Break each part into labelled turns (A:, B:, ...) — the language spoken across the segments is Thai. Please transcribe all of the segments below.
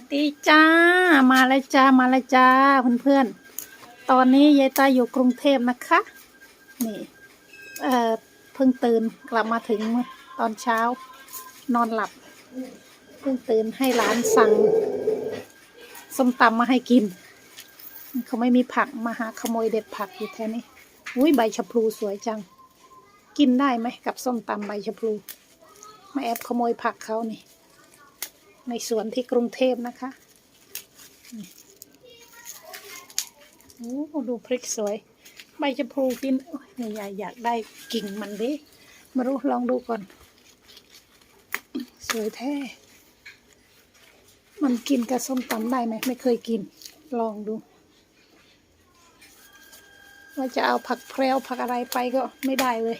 A: สดีจ้า มาแล้วจ้า มาแล้วจ้าเพื่อนๆ ตอนนี้ยายตาอยู่กรุงเทพนะคะ นี่ เอ่อ เพิ่งตื่นกลับมาถึงตอนเช้า นอนหลับ เพิ่งตื่นให้หลานสั่งส้มตำมาให้กิน เขาไม่มีผักมาหาขโมยเด็ดผักอยู่แถวนี้อุ้ยใบชะพลูสวยจัง กินได้ไหมกับส้มตำใบชะพลู มาแอบขโมยผักเขานี่ ในสวนที่กรุงเทพนะคะโอ้ดูพริกสวย ใบชะพลูกินโอ้ยายอยากได้กิ่งมันดิมารู้ลองดูก่อน สวยแท้ มันกินกับส้มตำได้ไหมไม่เคยกิน ลองดู ว่าจะเอาผักแพรวผักอะไรไปก็ไม่ได้เลย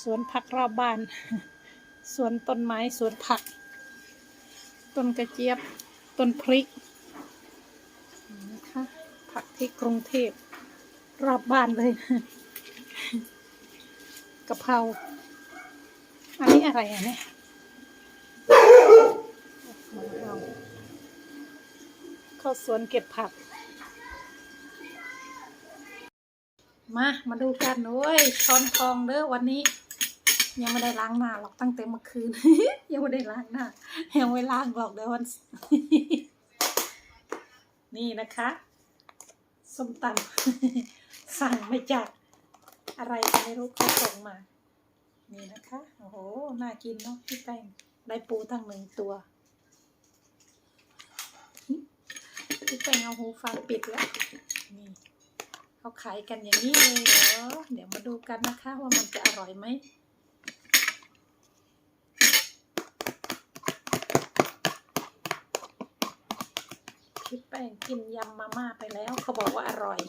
A: สวนผักรอบบ้าน สวนต้นไม้สวนผัก ต้นกระเจี๊ยบ ต้นพริกนะคะผักที่กรุงเทพรอบบ้านเลยกะเพราอันนี้อะไรอะเนี่ยมาวเข้าสวนเก็บผัก มา มาดูกันโอ้ยช้อนทองเด้อวันนี้ ยังไม่ได้ล้างหน้าหรอกตั้งแต่เมื่อคืน ยังไม่ได้ล้างหน้ายังไม่ล้างหรอกเดี๋ยววัน นี่นะคะส้มตำสั่งมาจากอะไรก็ไม่รู้เขาส่งมา นี่นะคะโอ้โหน่ากินเนาะพี่แป้งได้ปูทั้งหนึ่งตัวพี่แป้งเอาหูฟังปิดแล้วนี่เขาขายกันอย่างนี้เลยเหรอเดี๋ยวมาดูกันนะคะว่ามันจะอร่อยไหม พี่แป้งกินยำมาม่าไปแล้ว เขาบอกว่าอร่อย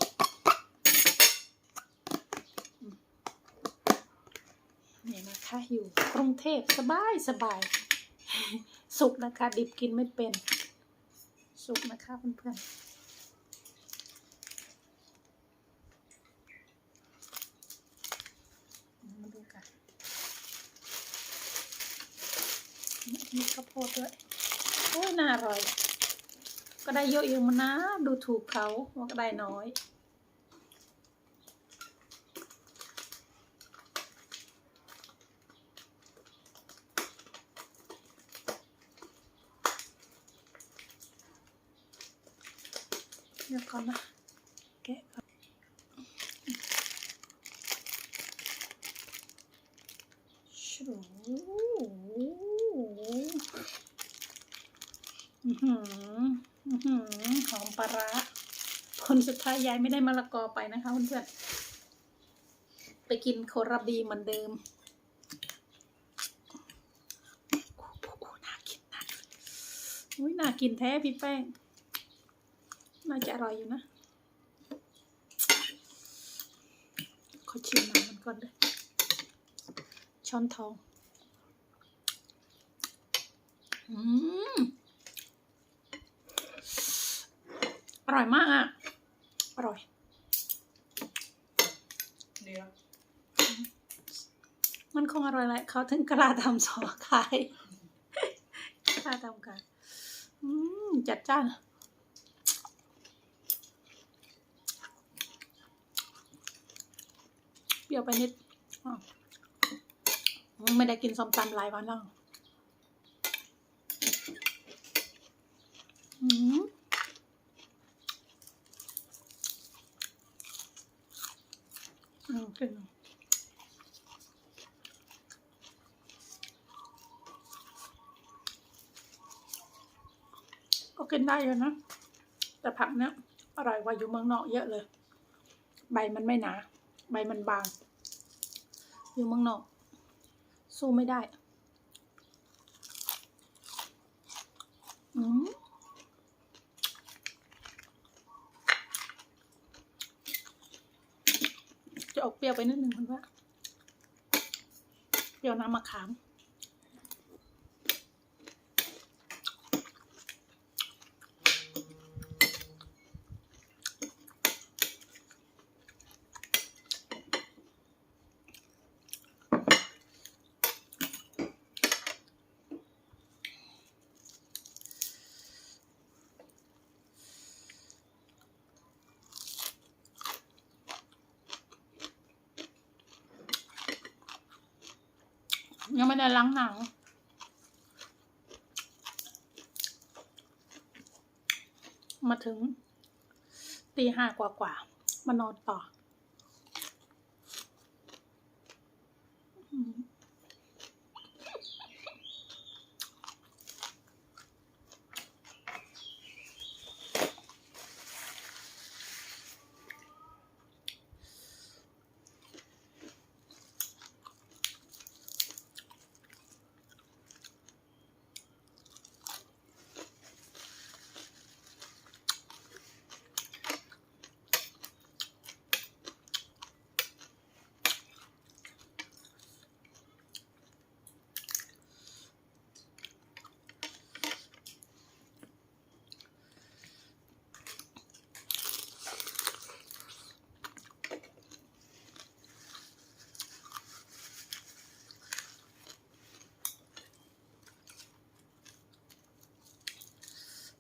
A: เนี่ยนะคะ อยู่กรุงเทพสบายสบาย สุกนะคะ ดิบกินไม่เป็น สุกนะคะเพื่อนๆมาดูกันมีข้าวโพดด้วยโอ้ยน่าอร่อย ก็ได้เยอะอยู่มันนะ ดูถูกเขาว่าก็ได้น้อยเดี๋ยวก่อนนะ แกะก่อนชูอื้อหืออื้อหือหอม ปลาร้าคนสุดท้ายยายไม่ได้มะละกอไปนะคะเพื่อนๆไปกินโคราบีเหมือนเดิมโอ้โหน่ากินน่ากินอุ้ยน่ากินแท้พี่แป้งน่าจะอร่อยอยู่นะขอชิมน้ำมันก่อนเลยช้อนทอง อืม อร่อยมากอะ อร่อย
B: เดี๋ยว
A: มันคงอร่อยแหละเขาถึงกล้าทำซอขายกล้าทำกันอืมจัดจ้าน เปรี้ยวไปนิดอ้าวไม่ได้กินส้มตำหลายวันแล้วอืมอืม กินก็กินได้อยู่นะ แต่ผักเนี้ยอร่อยกว่าอยู่เมืองนอกเยอะเลย ใบมันไม่หนา ใบมันบาง อยู่เมืองนอก สู้ไม่ได้ อืม จะออกเปรี้ยวไปนิดนึงคุณว่า เปรี้ยวน้ำมะขาม อ ยังไม่ได้ล้างหนัง มาถึง ตีห้ากว่ากว่ามานอนต่อ อืม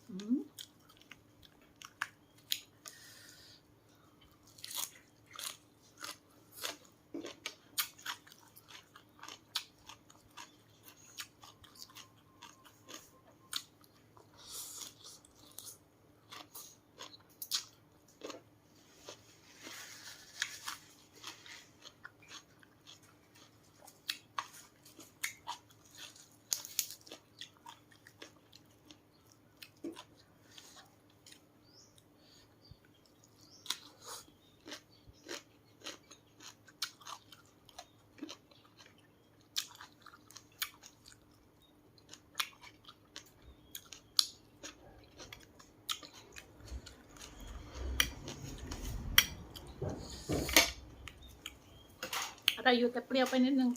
A: อืม อะไรอยู่แต่เปรี้ยวไปนิดนึง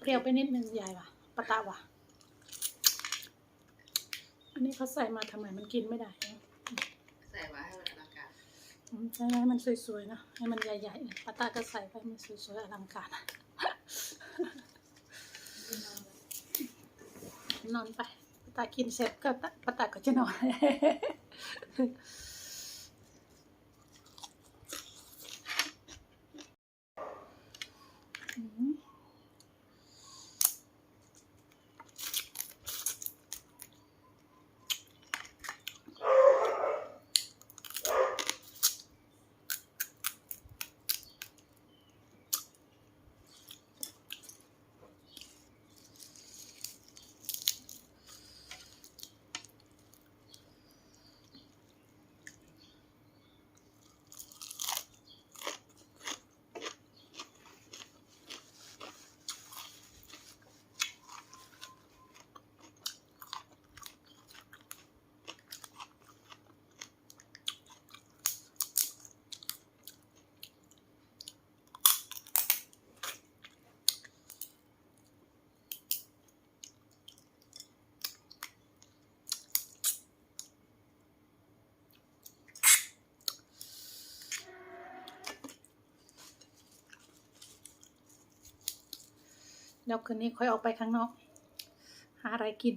A: เปรี้ยวไปนิดนึงยายว่ะปะตะว่ะ อันนี้เขาใส่มาทำไมมันกินไม่ได้
B: ใส่ไว้ให้มันอลังการ
A: อืมใช่ให้มันสวยๆนะให้มันใหญ่ๆปะตาก็ใส่ไปให้มันสวยๆอลังการอะนอนไปปะตากินเสร็จก็ตะปะตาก็จะนอน 哼 แล้วคืนนี้ค่อยออกไปข้างนอก หาอะไรกิน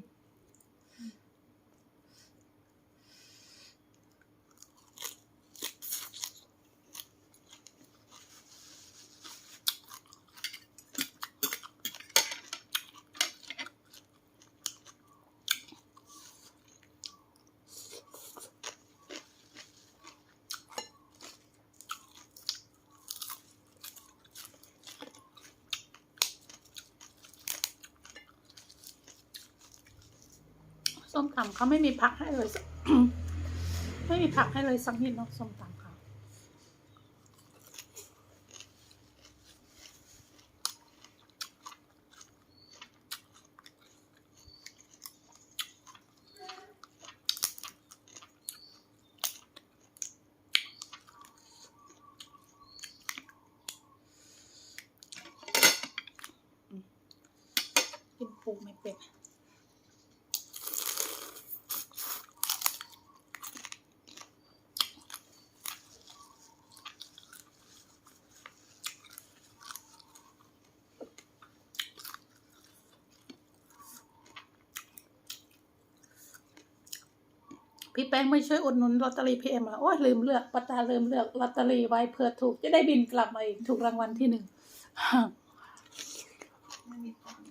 A: ส้มตำเขาไม่มีผักให้เลย ไม่มีผักให้เลยสักนิดเนาะส้มตำเขากินปูไม่เป็น พี่แป้งไม่ช่วยอุดหนุนลอตเตอรี่พีเอ็มอะโอ้ยลืมเลือกป้าตาลืมเลือกลอตเตอรี่ไว้เพื่อถูก จะได้บินกลับมาอีกถูกรางวัลที่หนึ่ง
B: ไม่มีตังค์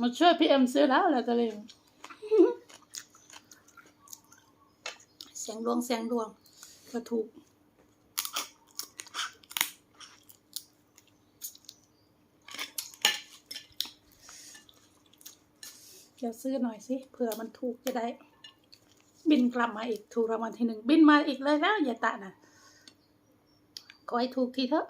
A: มาช่วยพี่เอ็มซื้อแล้วลอตเตอรี่เสียงดวงเสียงดวงเพื่อถูก ดี๋ยวซื้อหน่อยสิเผื่อมันถูกจะได้ บินกลับมาอีกถูกรางวัลที่หนึ่งบินมาอีกเลยแล้วอย่าตะนะขอให้ถูกทีเถอะ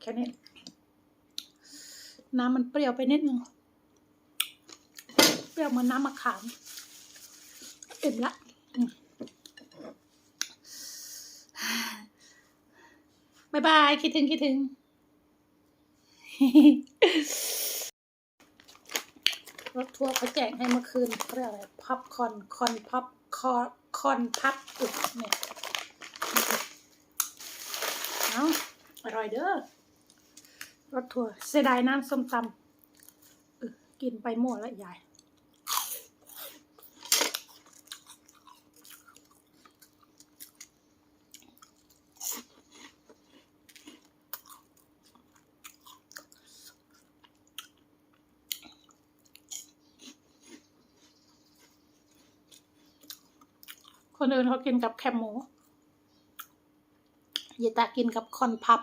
A: แค่นี้ น้ำมันเปรี้ยวไปนิดนึง เปรี้ยวเหมือนน้ำมะขามเอ็มละบายบาย คิดถึง คิดถึง รถทัวร์เขาแจกให้เมื่อคืนเขาเรียกอะไรพับคอน คอนพับคอคอนพับอึกเนี่ย เอาอร่อยเด้อ รถทัวเสียดายน้ำส้มตำกินไปหมดล้วยายคนอื่นเขากินกับแคบหมูยายตากินกับคอนพับ